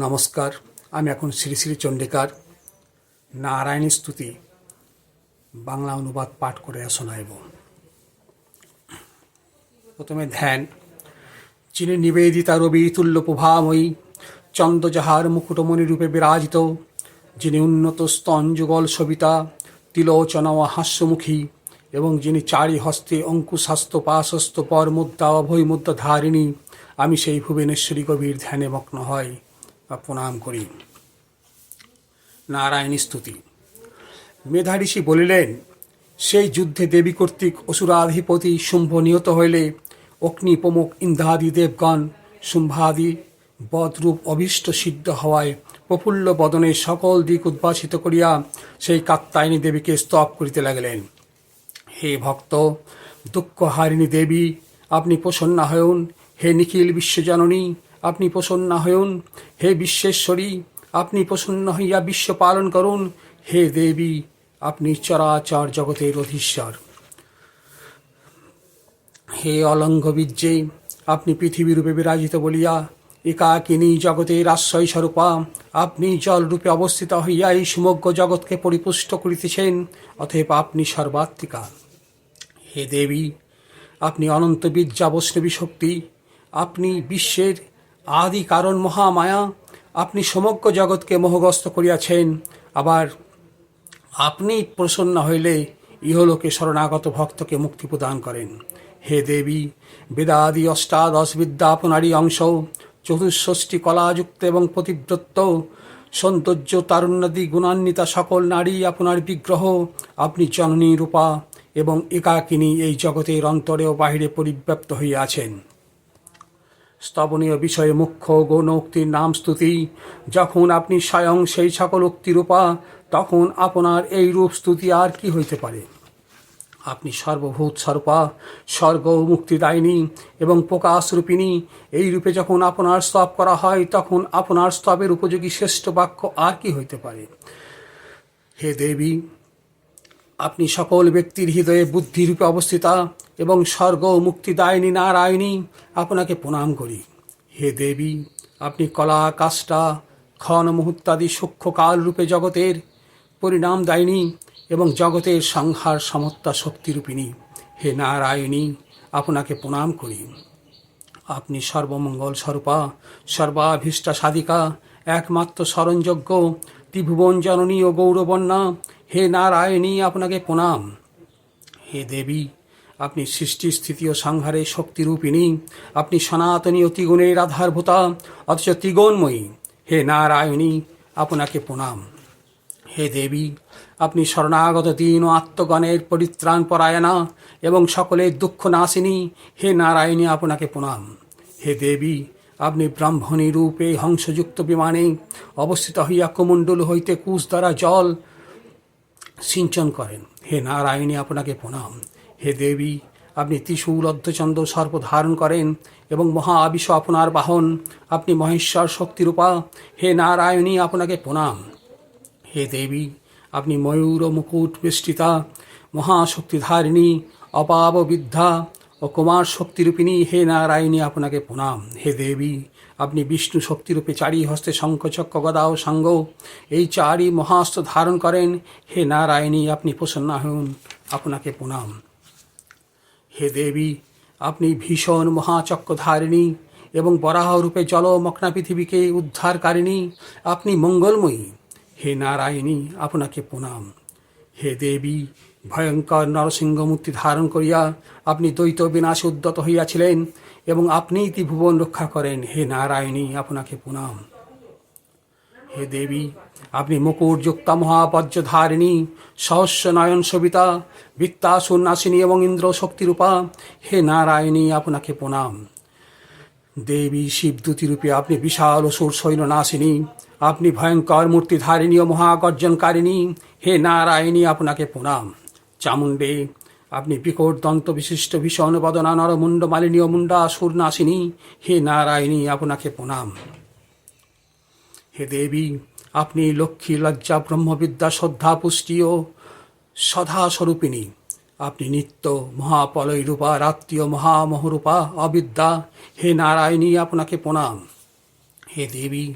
নমস্কার, আমি এখন শ্রী শ্রী চণ্ডিকার নারায়ণ স্তুতি, বাংলা অনুবাদ পাঠ করে শোনাইব। প্রথমে ধ্যান। যিনি নিবেদিতা রবি তুল্য প্রভাময়ী, চন্দ্রজাহার মুকুটমণি রূপে বিরাজিত, যিনি উন্নত স্তন যুগল সবিতা তিলোচনা ও হাস্যমুখী, এবং যিনি চারি হস্তে অঙ্কুশাস্ত পাশস্ত পর মুদ্রা অভয় মুদ্রা ধারিণী, আমি সেই ভুবনেশ্বরী কবির ধ্যানে মগ্ন হয়। বা প্রণাম করি। নারায়ণী স্তুতি। মেধা ঋষি বলিলেন, সেই যুদ্ধে দেবী কর্তৃক অসুরাধিপতি শুম্ভ নিহত হইলে অগ্নি প্রমুখ ইন্দ্রাদি দেবগণ শুম্ভাদি বদরূপ অভীষ্ট সিদ্ধ হওয়ায় প্রফুল্ল বদনে সকল দিক উদ্ভাসিত করিয়া সেই কাত্তায়নী দেবীকে স্তব করিতে লাগিলেন। হে ভক্ত, দুঃখহারিণী দেবী, আপনি প্রসন্না হয়ুন হে নিখিল বিশ্বজননী আপনি প্রসন্না হয়ুন হে বিশ্বেশ্বরী, আপনি প্রসন্ন হইয়া বিশ্ব পালন করুন। হে দেবী, আপনি চরাচর জগতের অধীশ্বর। হে অলঙ্ঘ বীর্যে আপনি পৃথিবীরূপে বিরাজিত বলিয়া একাকিনী জগতের আশ্রয় স্বরূপা আপনি জলরূপে অবস্থিত হইয়া এই সমগ্র জগৎকে পরিপুষ্ট করিতেছেন, অতএব আপনি সর্বাত্মিকা। হে দেবী, আপনি অনন্ত বিদ্যা বৈষ্ণবী শক্তি, আপনি বিশ্বের আদি কারণ মহামায়া আপনি সমগ্র জগৎকে মোহগ্রস্ত করিয়াছেন। আবার আপনি প্রসন্ন হইলে ইহলোকে শরণাগত ভক্তকে মুক্তি প্রদান করেন। হে দেবী, বেদাদি, অষ্টাদশ বিদ্যা আপনারই অংশ, চতুষ্ষষ্ঠী কলাযুক্ত এবং প্রতিব্রত সৌন্দর্য তারুণ্যাদি গুণান্বিতা সকল নারী আপনার বিগ্রহ, আপনি জননী রূপা এবং একাকিনী এই জগতের অন্তরে ও বাহিরে পরিব্যাপ্ত হইয়াছেন। স্তবনীয় বিষয়ে মুখ্য গৌণ উক্তির নাম স্তুতি। যখন আপনি স্বয়ং সেই সকল উক্তিরূপা তখন আপনার এই রূপ স্তুতি আর কি হইতে পারে? আপনি সর্বভূত স্বরূপা, স্বর্গ মুক্তিদায়িনী এবং প্রকাশরূপিণী এই রূপে যখন আপনার স্তব করা হয়, তখন আপনার স্তবের উপযোগী শ্রেষ্ঠ বাক্য আর কি হইতে পারে? হে দেবী, আপনি সকল ব্যক্তির হৃদয়ে বুদ্ধিরূপে অবস্থিতা। এবং স্বর্গ মুক্তিদায়িনী নারায়ণী, আপনাকে প্রণাম করি। হে দেবী, আপনি কলা, কাষ্টা, ক্ষণ মুহূর্তাদি সূক্ষ্ম কালরূপে জগতের পরিণাম দায়িনী এবং জগতের সংহার সমত্তা শক্তিরূপিণী। হে নারায়ণী, আপনাকে প্রণাম করি। আপনি সর্বমঙ্গল স্বরূপা, সর্বাভীষ্টা সাধিকা, একমাত্র স্মরণযোগ্য, ত্রিভুবন জননী ও গৌরবন্যা হে নারায়ণী, আপনাকে প্রণাম। হে দেবী আপনি সৃষ্টি স্থিতি ও সংহারে শক্তিরূপিণী। আপনি সনাতনী ও ত্রিগুণের আধারভূতা, অথচ ত্রিগুণময়ী। হে নারায়ণী, আপনাকে প্রণাম। হে দেবী, আপনি শরণাগত দিন ও আত্মগণের পরিত্রাণ পরায়ণা এবং সকলের দুঃখ নাশিনী। হে নারায়ণী, আপনাকে প্রণাম। হে দেবী, আপনি ব্রাহ্মণী রূপে হংসযুক্ত বিমানে অবস্থিত হইয়া কুমণ্ডল হইতে কুশ দ্বারা জল সিঞ্চন করেন। হে নারায়ণী, আপনাকে প্রণাম। হে দেবী, আপনি ত্রিশূল অর্ধচন্দ্র সর্প ধারণ করেন এবং মহা আবিষ আপনার বাহন। আপনি মহেশ্বর শক্তিরূপা। হে নারায়ণী, আপনাকে প্রণাম। হে দেবী, আপনি ময়ূর মুকুট বেষ্টিতা মহাশক্তিধারিণী অপাব বিদ্যা ও কুমার শক্তিরূপিণী। হে নারায়ণী, আপনাকে প্রণাম। হে দেবী, আপনি বিষ্ণু শক্তিরূপে চারি হস্তে শঙ্খচক্র গদা ও সাঙ্গ, এই চারি মহাস্ত ধারণ করেন। হে নারায়ণী, আপনি প্রসন্ন হন আপনাকে প্রণাম। হে দেবী, আপনি ভীষণ মহাচক্রধারিণী এবং বরাহরূপে জলমগ্না পৃথিবীকে উদ্ধারকারিণী। আপনি মঙ্গলময়ী। হে নারায়ণী, আপনাকে প্রণাম। হে দেবী, ভয়ঙ্কর নরসিংহমূর্তি ধারণ করিয়া আপনি দ্বৈত বিনাশ উদ্যত হইয়াছিলেন এবং আপনিই ত্রিভুবন রক্ষা করেন। হে নারায়ণী, আপনাকে প্রণাম। হে দেবী আপনি মুকুটযুক্তা মহাবজ্রধারিণী সহস্য নয়ন সবিতা বৃত্তাসুর নাসিনী এবং ইন্দ্র শক্তিরূপা হে নারায়ণী, আপনাকে প্রণাম। দেবী শিবদূতিরূপে আপনি বিশাল অসুর সৈন্য নাসিনী। আপনি ভয়ঙ্কর মূর্তিধারিণী ও মহাগর্জনকারিণী। হে নারায়ণী, আপনাকে প্রণাম। চামুণ্ডে আপনি বিকট দন্ত বিশিষ্ট ভীষণ বদনা নরমুণ্ড মালিনী ও মুন্ডা সুর নাসিনী। হে নারায়ণী, আপনাকে প্রণাম। হে দেবী আপনি লক্ষ্মী লজ্জা ব্রহ্মবিদ্যা শ্রদ্ধা পুষ্টি ও সধা স্বরূপিণী আপনি নিত্য মহাপলয় রূপা, রাত্রিয় মহামহরূপা, অবিদ্যা। হে নারায়ণী, আপনাকে প্রণাম। হে দেবী,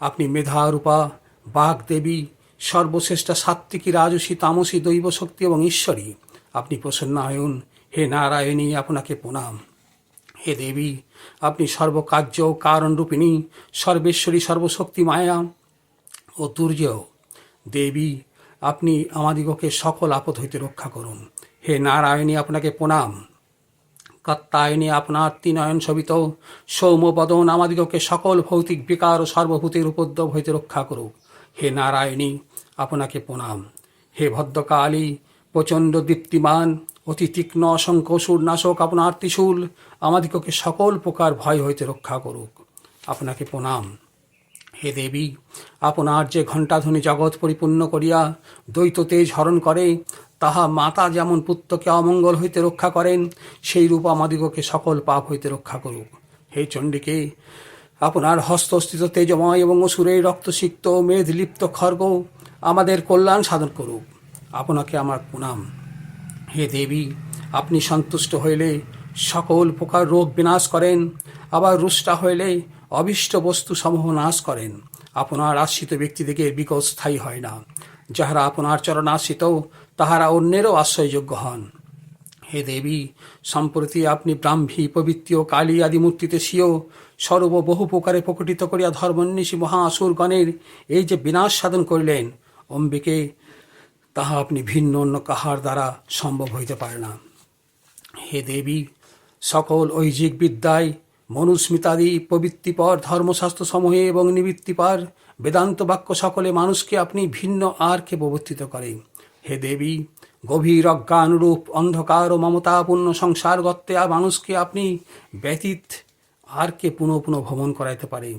আপনি মেধারূপা বাঘ দেবী সর্বশ্রেষ্ঠা সাত্ত্বিকী, রাজসী, তামসী দৈব শক্তি এবং ঈশ্বরী। আপনি প্রসন্ন হয়ুন হে নারায়ণী, আপনাকে প্রণাম। হে দেবী, আপনি সর্বকার্য কারণরূপিণী। সর্বেশ্বরী, সর্বশক্তি মায়া। ও দুর্জয় দেবী, আপনি আমাদিগকে সকল আপদ হইতে রক্ষা করুন। হে নারায়ণী, আপনাকে প্রণাম। কত্তায়নী, আপনার তিনয়ন শোভিত। সৌমবদন আমাদিগকে সকল ভৌতিক বিকার ও সর্বভূতের উপদ্রব হইতে রক্ষা করুক। হে নারায়ণী, আপনাকে প্রণাম। হে ভদ্রকালী, প্রচণ্ড দীপ্তিমান, অতি তীক্ষ্ণ অসংখ্য অসুর নাশক আপনার ত্রিশূল, আমাদিগকে সকল প্রকার ভয় হইতে রক্ষা করুক। আপনাকে প্রণাম। হে দেবী, আপনার যে ঘণ্টাধ্বনি জগৎ পরিপূর্ণ করিয়া দ্বৈত তেজ হরণ করে, তাহা মাতা যেমন পুত্রকে অমঙ্গল হইতে রক্ষা করেন, সেই রূপ আমাদিগকে সকল পাপ হইতে রক্ষা করুক। হে চণ্ডীকে, আপনার হস্তস্থিত তেজময় এবং অসুরের রক্তসিক্ত মেঘলিপ্ত খর্গ আমাদের কল্যাণ সাধন করুক। আপনাকে আমার প্রণাম। হে দেবী, আপনি সন্তুষ্ট হইলে সকল প্রকার রোগ বিনাশ করেন, আবার রুষ্টা হইলে অবিষ্ট বস্তু সমূহ নাশ করেন। আপনার আশ্রিত ব্যক্তিদিকে বিকট স্থায়ী হয় না। যাহারা আপনার চরণ আশ্রিত, তাহারা অন্যেরও আশ্রয়যোগ্য হন। হে দেবী, সম্প্রতি আপনি ব্রাহ্মী, পবিত্র কালী আদি মূর্তিতে স্বীয় সর্ব বহু প্রকারে প্রকটিত করিয়া ধর্মন্বেষী মহা আসুরগণের এই যে বিনাশ সাধন করিলেন, অম্বিকে তাহা আপনি ভিন্ন অন্য কাহার দ্বারা সম্ভব হইতে পারে না। হে দেবী, সকল ঐজিক বিদ্যায় মনুস্মিতাদি প্রবৃত্তিপর ধর্মশাস্ত্র সমূহে এবং নিবৃত্তিপার বেদান্ত বাক্য সকলে মানুষকে আপনি ভিন্ন আরকে প্রবর্তিত করেন হে দেবী, গভীর অজ্ঞানরূপ অন্ধকার ও মমতাপূর্ণ সংসার গত্তে মানুষকে আপনি ব্যতীত আরকে পুনঃ পুনঃ ভ্রমণ করাইতে পারে।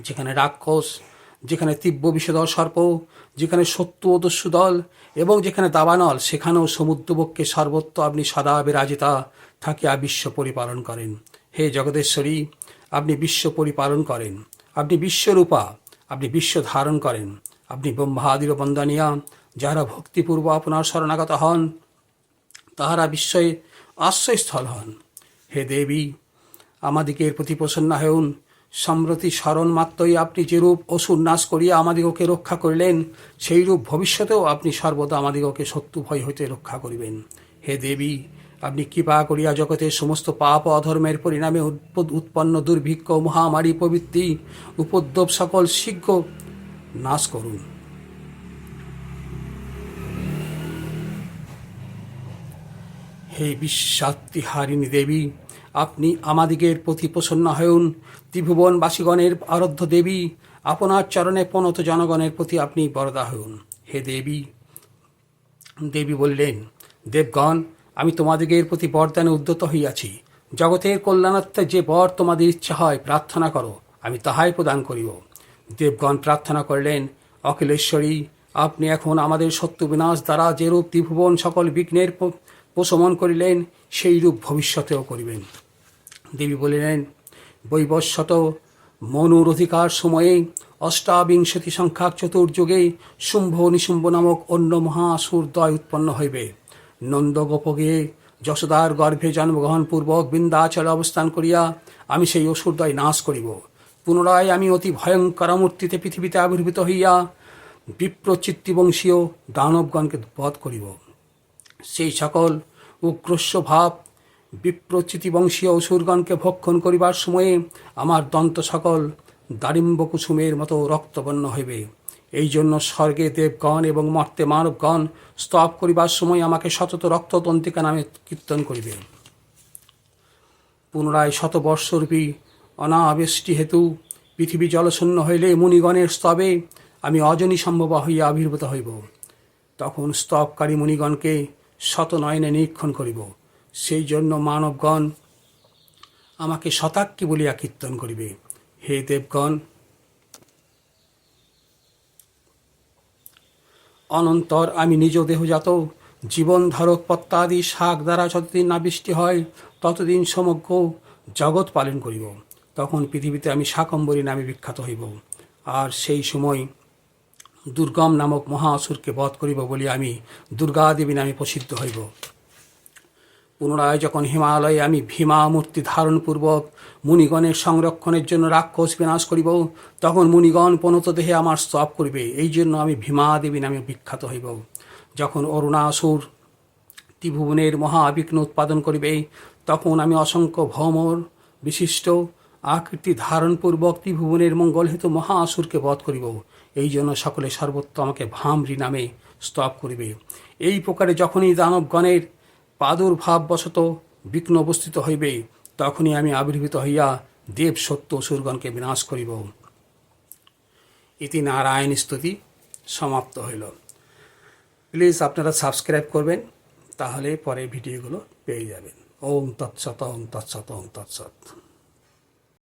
যেখানে রাক্ষস, যেখানে তীব্র বিষধর সর্প, যেখানে সত্য দস্যু দল এবং যেখানে দাবানল, সেখানেও সমুদ্রবক্ষে সর্বত্র আপনি সদা বিরাজিতা থাকিয়া বিশ্ব পরিপালন করেন। হে জগদেশ্বরী, আপনি বিশ্ব পরিপালন করেন। আপনি বিশ্বরূপা, আপনি বিশ্ব ধারণ করেন। আপনি ব্রহ্মাদির বন্দনিয়া, যাহারা ভক্তিপূর্ব আপনার শরণাগত হন, তাহারা বিস্ময়ে আশ্রয়স্থল হন। হে দেবী, আমাদিগের প্রতি প্রসন্ন হেউন সম্প্রতি স্মরণ মাত্রই আপনি যেরূপ অসুর নাশ করিয়া আমাদিগকে রক্ষা করিলেন, সেই রূপ ভবিষ্যতেও আপনি সর্বদা আমাদিগকে শত্রু ভয় হইতে রক্ষা করিবেন। হে দেবী আপনি কৃপা করিয়া জগতের সমস্ত পাপ অধর্মের পরিণামে উৎপ- উৎপন্ন দুর্ভিক্ষ, মহামারী প্রবৃত্তি উপদ্রব সকল শীঘ্র নাশ করুন। হে বিশ্বাত্তিহারিণী দেবী, আপনি আমাদিগের প্রতি প্রসন্ন হয়ুন ত্রিভুবনবাসীগণের আরাধ্য দেবী, আপনার চরণে প্রণত জনগণের প্রতি আপনি বরদা হয়ুন হে দেবী দেবী বললেন, দেবগণ আমি তোমাদিগের প্রতি বরদানে উদ্যত হইয়াছি। জগতের কল্যাণার্থে যে বর তোমাদের ইচ্ছা হয়, প্রার্থনা করো, আমি তাহাই প্রদান করিব। দেবগণ প্রার্থনা করলেন, অখিলেশ্বরী, আপনি এখন আমাদের সত্য বিনাশ দ্বারা যেরূপ ত্রিভুবন সকল বিঘ্নের প্রশমন করিলেন, সেই রূপ ভবিষ্যতেও করিবেন। দেবী বলিলেন বৈবস্বত মনুর অধিকার সময়ে অষ্টাবিংশতি সংখ্যাক চতুর্যুগে শুম্ভ নিশুম্ভ নামক অন্য মহাসুরদয় উৎপন্ন হইবে। নন্দগোপগে যশোদার গর্ভে জন্মগ্রহণ পূর্বক বৃন্দাচলে অবস্থান করিয়া আমি সেই অসুরদয় নাশ করিব। পুনরায় আমি অতি ভয়ঙ্কর মূর্তিতে পৃথিবীতে আবির্ভূত হইয়া বিপ্রচিত্তিবংশীয় দানবগণকে বধ করিব। সেই সকল উগ্রস্য ভাব বিপ্রচিতি বংশীয় অসুরগণকে ভক্ষণ করিবার সময়ে আমার দন্ত সকল দারিম্ব কুসুমের মতো রক্তবর্ণ হইবে। এই জন্য স্বর্গে দেবগণ এবং মর্তে মানবগণ স্তব করিবার সময় আমাকে শতত রক্ততন্ত্রিকা নামে কীর্তন করিবে। পুনরায় শতবর্ষরূপী অনাবৃষ্টি হেতু পৃথিবী জলশূন্য হইলে মুনিগণের স্তবে আমি অজনী সম্ভব হইয়া আবির্ভূত হইব। তখন স্তবকারী মুনিগণকে শত নয়নে নিরীক্ষণ করিব। সেই জন্য মানবগণ আমাকে শতাক্কি বলিয়া কীর্তন করিবে। হে দেবগণ অনন্তর আমি নিজ দেহজাত জীবন ধারক পত্তাদি শাক দ্বারা যতদিন না বৃষ্টি হয়, ততদিন সমগ্র জগৎ পালন করিব। তখন পৃথিবীতে আমি শাকম্বরী নামে বিখ্যাত হইব। আর সেই সময় দুর্গম নামক মহা অসুরকে বধ করিব বলি আমি দুর্গা দেবী নামে প্রসিদ্ধ হইব। পুনরায় যখন হিমালয়ে আমি ভীমা মূর্তি ধারণপূর্বক মুনিগণের সংরক্ষণের জন্য রাক্ষস বিনাশ করিব, তখন মুনিগণ পনত দেহে আমার স্তব করিবে। এই জন্য আমি ভীমা দেবী নামে বিখ্যাত হইব। যখন অরুণাসুর ত্রিভুবনের মহাবিঘ্ন উৎপাদন করিবে, তখন আমি অসংখ্য ভ্রমর বিশিষ্ট আকৃতি ধারণপূর্বক ত্রিভুবনের মঙ্গল হেতু মহাসুরকে বধ করিব। এই জন্য সকলে সর্বত্র আমাকে ভামরি নামে স্তব করিবে। এই প্রকারে যখনই দানবগণের প্রাদুর্ভাববশত বিঘ্ন অবস্থিত হইবে, তখনই আমি আবির্ভূত হইয়া দেব সত্য অসুরগণকে বিনাশ করিব। ইতি নারায়ণ স্তুতি। সমাপ্ত হইল। প্লিজ আপনারা সাবস্ক্রাইব করবেন, তাহলে পরে ভিডিওগুলো পেয়ে যাবেন। ওম তৎসত ওম তৎসত ওম তৎসত।